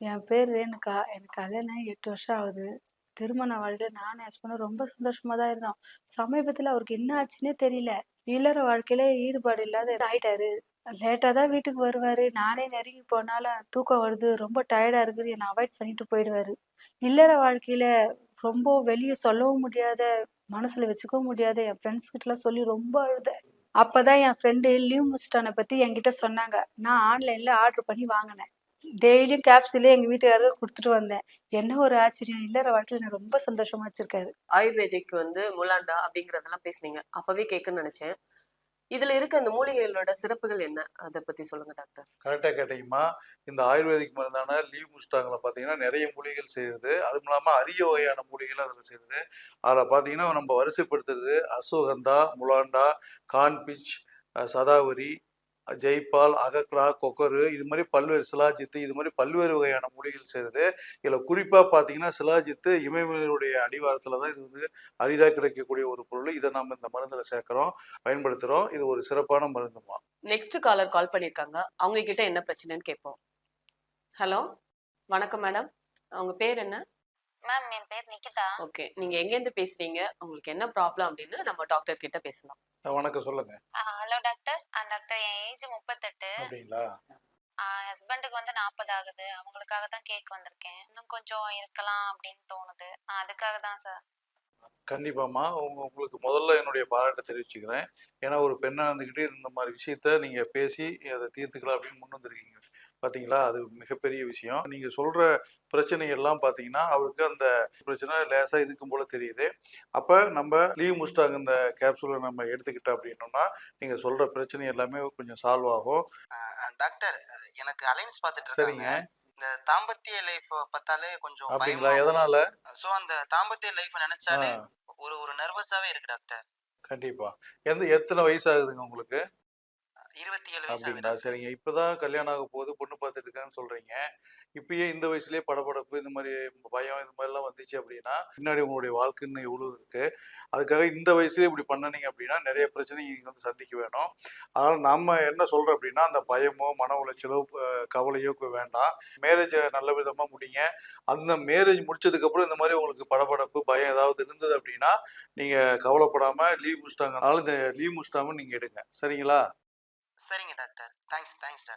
என் பேர் ரேணுகா. எனக்கு கல்யாணம் எட்டு வருஷம் ஆகுது. திருமண வாழ்க்கையில் நானும் ஹஸ்பண்டும் ரொம்ப சந்தோஷமாக தான் இருந்தோம். சமீபத்தில் அவருக்கு என்ன ஆச்சுன்னே தெரியல. இல்லற வாழ்க்கையில ஈடுபாடு இல்லாத ஆயிட்டாரு. லேட்டாக தான் வீட்டுக்கு வருவார். நானே நெருங்கி போனாலும் தூக்கம் வருது. ரொம்ப டயர்டாக இருக்குது. என்னை அவாய்ட் பண்ணிட்டு போயிடுவாரு. இல்லற வாழ்க்கையில் ரொம்ப வெளியே சொல்லவும் முடியாத மனசில் வச்சுக்கவும் முடியாத என் ஃப்ரெண்ட்ஸ் கிட்டலாம் சொல்லி ரொம்ப அழுத அப்போ தான் என் ஃப்ரெண்டு லீவ் முஸ்டானை பற்றி என்கிட்ட சொன்னாங்க. நான் ஆன்லைனில் ஆர்டர் பண்ணி வாங்கினேன். டெய்லியும் கேப்சூலே எங்க வீட்டுக்காரருக்கு கொடுத்துட்டு வந்தேன். என்ன ஒரு ஆச்சரியம்? இல்லற வாழ்க்கையில எனக்கு ரொம்ப சந்தோஷமா வச்சிருக்காரு. ஆயுர்வேதிக் வந்து முலாண்டா அப்படிங்கறதெல்லாம் பேசுனீங்க. அப்பவே கேட்கணும்னு நினைச்சேன். இதுல இருக்க இந்த மூலிகைகளோட சிறப்புகள் என்ன? அதை பத்தி சொல்லுங்க டாக்டர். கரெக்டாக கேட்டீங்கம்மா. இந்த ஆயுர்வேதிக் மருந்தான லீவ் முஸ்டாங்கில் பார்த்தீங்கன்னா நிறைய மூலிகைகள் செய்யுது. அதுவும் இல்லாமல் அரிய வகையான மூலிகைகள் அதில் செய்யுது. அதில் பார்த்தீங்கன்னா நம்ம வரிசைப்படுத்துறது அஸ்வகந்தா முலாண்டா கான்பிச் சதாவரி ஜெய்பால் அகக்ரா கொக்கரு இது மாதிரி பல்வேறு சிலாஜித்து இது மாதிரி பல்வேறு வகையான மூலிகைகள் சேருது இதில் குறிப்பாக பார்த்தீங்கன்னா சிலாஜித்து இமயமலையுடைய அடிவாரத்தில் தான் இது வந்து அரிதாக கிடைக்கக்கூடிய ஒரு பொருள். இதை நம்ம இந்த மருந்தில் சேர்க்குறோம் பயன்படுத்துகிறோம் இது ஒரு சிறப்பான மருந்துமா? நெக்ஸ்ட் காலர் கால் பண்ணியிருக்காங்க அவங்க கிட்ட என்ன பிரச்சனைன்னு கேட்போம் ஹலோ வணக்கம் மேடம் அவங்க பேர் என்ன? மேம் என் பேர் நிக்கிதா ஓகே. நீங்க எங்க இருந்து பேசுறீங்க? உங்களுக்கு என்ன ப்ராப்ளம் அப்படின்னு நம்ம டாக்டர் கிட்ட பேசலாம். வணக்கம். சொல்லுங்க. ஹலோ டாக்டர் டாக்டர் என் ஏஜ் முப்பத்தெட்டு. அப்படிங்களா? ஹஸ்பண்டுக்கு வந்து நாற்பது ஆகுது. அவங்களுக்காக தான் கேக் வந்திருக்கேன். இன்னும் கொஞ்சம் இருக்கலாம் அப்படின்னு தோணுது. அதுக்காக தான் சார் கண்டிப்பாம்மா. உங்க உங்களுக்கு முதல்ல என்னுடைய பாராட்டை தெரிவிச்சுக்கிறேன். ஏன்னா ஒரு பெண்ணா இருந்துக்கிட்டு இந்த மாதிரி விஷயத்த நீங்க பேசி அதை தீர்த்துக்கலாம் அப்படின்னு முன் வந்திருக்கீங்க. பாத்தீங்களா? அது மிகப்பெரிய விஷயம். நீங்க சொல்ற பிரச்சனை எல்லாம் பாத்தீங்கன்னா அவருக்கு அந்த பிரச்சனை லேசா இருக்கும் போல தெரியுது. அப்ப நம்ம லீவ் முஸ்டாங் இந்த கேப்சூலை நம்ம எடுத்துக்கிட்டோம் அப்படின்னோம்னா நீங்க சொல்ற பிரச்சனை எல்லாமே கொஞ்சம் சால்வ் ஆகும். டாக்டர் எனக்கு அலைன்ஸ் பார்த்துட்டு இருக்காங்க. இந்த தாம்பத்திய லைஃப் பார்த்தாலே கொஞ்சம் அப்படிங்களா? எதனால? ஸோ அந்த தாம்பத்திய லைஃப் நினைச்சாலே ஒரு ஒரு நர்வஸாவே இருக்கு டாக்டர் கண்டிப்பா. எந்த எத்தனை வயசு ஆகுதுங்க உங்களுக்கு? இருபத்தி ஏழு அப்படிங்களா. சரிங்க. இப்பதான் கல்யாணம் ஆக போகுது பொண்ணு பார்த்துட்டு இருக்கேன்னு சொல்றீங்க. இப்பயே இந்த வயசுலயே படபடப்பு இந்த மாதிரி பயம் இது மாதிரிலாம் வந்துச்சு அப்படின்னா பின்னாடி உங்களுடைய வாழ்க்கை இன்னும் எவ்வளவு இருக்கு? அதுக்காக இந்த வயசுலயே இப்படி பண்ணனீங்க அப்படின்னா நிறைய பிரச்சனை நீங்க வந்து சந்திக்க வேணும். அதனால நம்ம என்ன சொல்றோம் அப்படின்னா அந்த பயமோ மன உளைச்சலோ கவலையோ வேண்டாம். மேரேஜை நல்ல விதமா முடிங்க. அந்த மேரேஜ் முடிச்சதுக்கு அப்புறம் இந்த மாதிரி உங்களுக்கு படபடப்பு பயம் ஏதாவது இருந்தது அப்படின்னா நீங்க கவலைப்படாம லீவ் முடிச்சிட்டாங்க அதனால இந்த லீவ் முடிச்சிட்டாம நீங்க எடுங்க. சரிங்களா? சரிங்க டாக்டர். Thanks thanks doctor.